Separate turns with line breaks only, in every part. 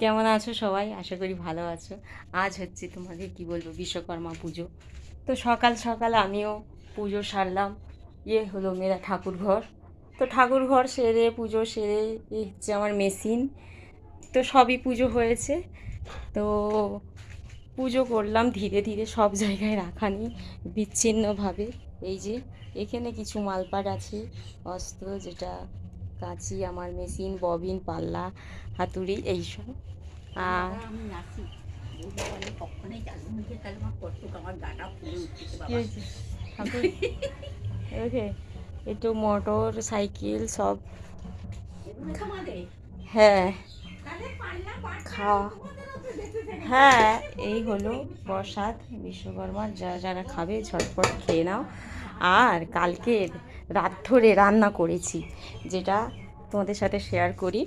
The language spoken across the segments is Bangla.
কেমন আছো সবাই? আশা করি ভালো আছো। আজ হচ্ছে তোমাদের কি বলব? বিশ্বকর্মা পুজো। তো সকাল সকাল আমিও পুজো সারলাম। ইয়ে হলো মেয়েরা ঠাকুর ঘর। তো ঠাকুর ঘর সেরে, পুজো সেরে এই হচ্ছে আমার মেশিন। তো সবই পুজো হয়েছে। তো পুজো করলাম ধীরে ধীরে সব জায়গায় রাখা নেই, বিচ্ছিন্নভাবে। এই যে এখানে কিছু মালপাট আছে, অস্ত্র যেটা কাঁচি আমার মেশিন ববিন পাল্লা হাতুড়ি এইসব। আর হয়েছে? হাতুড়ি? ওকে একটু মোটর সাইকেল সব। হ্যাঁ। খাওয়া। হ্যাঁ এই হলো প্রসাদ বিশ্বকর্মার যা যারা খাবে ঝটপট খেয়ে নাও। আর কালকে রাত ধরে রান্না করেছি, যেটা তোমাদের সাথে শেয়ার করি।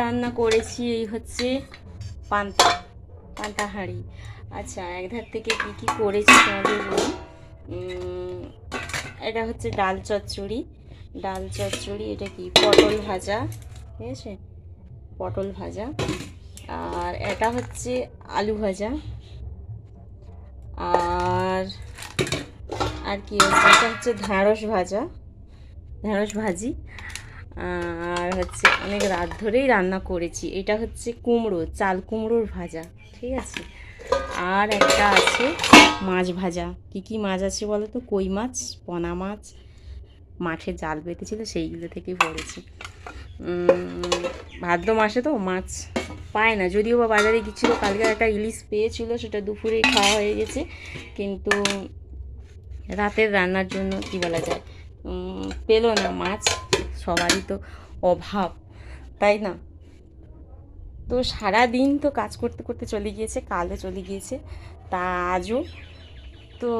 রান্না করেছি এই হচ্ছে পান্তা পান্তা হাঁড়ি আচ্ছা একধার থেকে কী কী করেছি তোমাদের বলি? এটা হচ্ছে ডাল চচ্চড়ি। ডাল চচ্চড়ি, এটা কি? পটল ভাজা, ঠিক আছে? পটল ভাজা। আর এটা হচ্ছে আলু ভাজা। আর আর কি হচ্ছে এটা হচ্ছে ঢ্যাঁড়স ভাজা, ঢ্যাঁড়স ভাজি। আর হচ্ছে অনেক রাত ধরেই রান্না করেছি। এটা হচ্ছে কুমড়ো, চাল কুমড়োর ভাজা, ঠিক আছে? আর একটা আছে মাছ ভাজা। কি কি মাছ আছে বলো তো কই মাছ, পোনা মাছ, মাঠে জাল পেতেছিল সেইগুলো থেকেই পড়েছি। ভাদ্র মাসে তো মাছ পায় না। যদিও বা বাজারে গেছিল কালকে একটা ইলিশ পেয়েছিল, সেটা দুপুরে খাওয়া হয়ে গেছে। কিন্তু রাতের রান্নার জন্য কি বলা যায়? পেল না মাছ। সবারই তো অভাব, তাই না? তো সারা দিন তো কাজ করতে করতে চলে গিয়েছে কালও চলে গিয়েছে, তা আজও। তো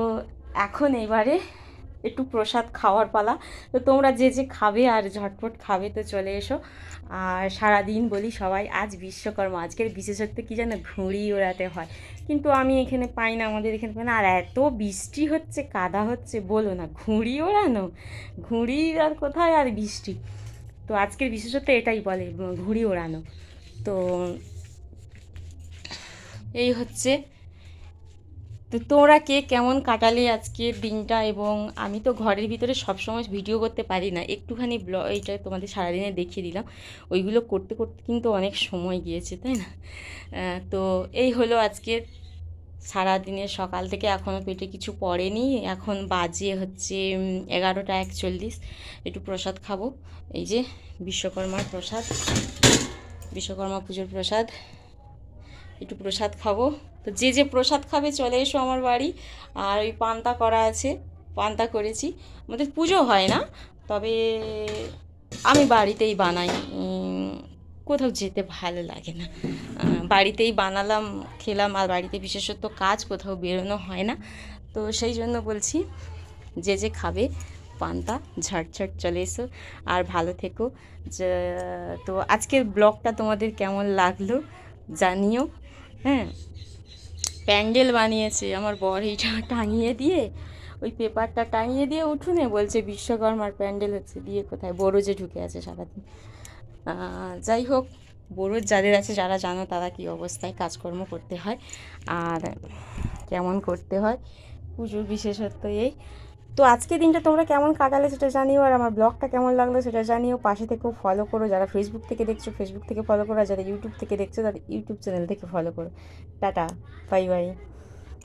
এখন এবারে একটু প্রসাদ খাওয়ার পালা। তো তোমরা যে যে খাবে আর ঝটপট খাবে তো চলে এসো। আর সারাদিন বলি সবাই, আজ বিশ্বকর্মা, আজকের বিশেষত্ব কী জানো ঘুড়ি ওড়াতে হয়। কিন্তু আমি এখানে পাই না, আমাদের এখানে পাই না। আর এত বৃষ্টি হচ্ছে, কাদা হচ্ছে, বলো না, ঘুড়ি ওড়ানো? ঘুড়ি আর কোথায় আর বৃষ্টি? তো আজকের বিশেষত্ব এটাই বলে, ঘুড়ি ওড়ানো। তো এই হচ্ছে তো তোমরা কে? কেমন কাটালে আজকের দিনটা? এবং আমি তো ঘরের ভিতরে সবসময় ভিডিও করতে পারি না। একটুখানি ব্ল এইটা তোমাদের সারাদিনে দেখিয়ে দিলাম। ওইগুলো করতে করতে কিন্তু অনেক সময় গিয়েছে, তাই না? তো এই হলো আজকের সারাদিনের সকাল থেকে এখনও পেটে কিছু পড়েনি। এখন বাজে হচ্ছে এগারোটা একচল্লিশ। একটু প্রসাদ খাব। এই যে বিশ্বকর্মার প্রসাদ, বিশ্বকর্মা পুজোর প্রসাদ। একটু প্রসাদ খাব। তো যে যে প্রসাদ খাবে চলে এসো আমার বাড়ি। আর ওই পান্তা করা আছে, পান্তা করেছি। আমাদের পুজো হয় না, তবে আমি বাড়িতেই বানাই। কোথাও যেতে ভালো লাগে না। বাড়িতেই বানালাম, খেলাম, আর বাড়িতে বিশেষত কাজ, কোথাও বেরোনো হয় না। তো সেই জন্য বলছি, যে যে খাবে পান্তা ঝটঝট চলে এসো। আর ভালো থেকো। তো আজকের ব্লগটা তোমাদের কেমন লাগল জানিও। হ্যাঁ প্যান্ডেল বানিয়েছে। আমার বর এইটা টাঙিয়ে দিয়ে, ওই পেপারটা টাঙিয়ে দিয়ে উঠুনে বলছে, বিশ্বকর্মার প্যান্ডেল হচ্ছে, দিয়ে কোথায়? বড়জে ঢুকে আছে সারাদিন। যাই হোক, বড়োর যাদের আছে, যারা জানো তারা কী অবস্থায় কাজকর্ম করতে হয়, আর কেমন করতে হয়, পুজোর বিশেষত্ব এই। তো আজকে দিনটা তোমরা কেমন কাটালে সেটা জানিও, আর আমার ব্লগটা কেমন লাগল সেটা জানিও। পাশে থেকেও ফলো করো, যারা ফেসবুক থেকে দেখছ ফেসবুক থেকে ফলো করো, আর যারা ইউটিউব থেকে দেখছ, তাদের ইউটিউব চ্যানেল থেকে ফলো করো। Tata bye bye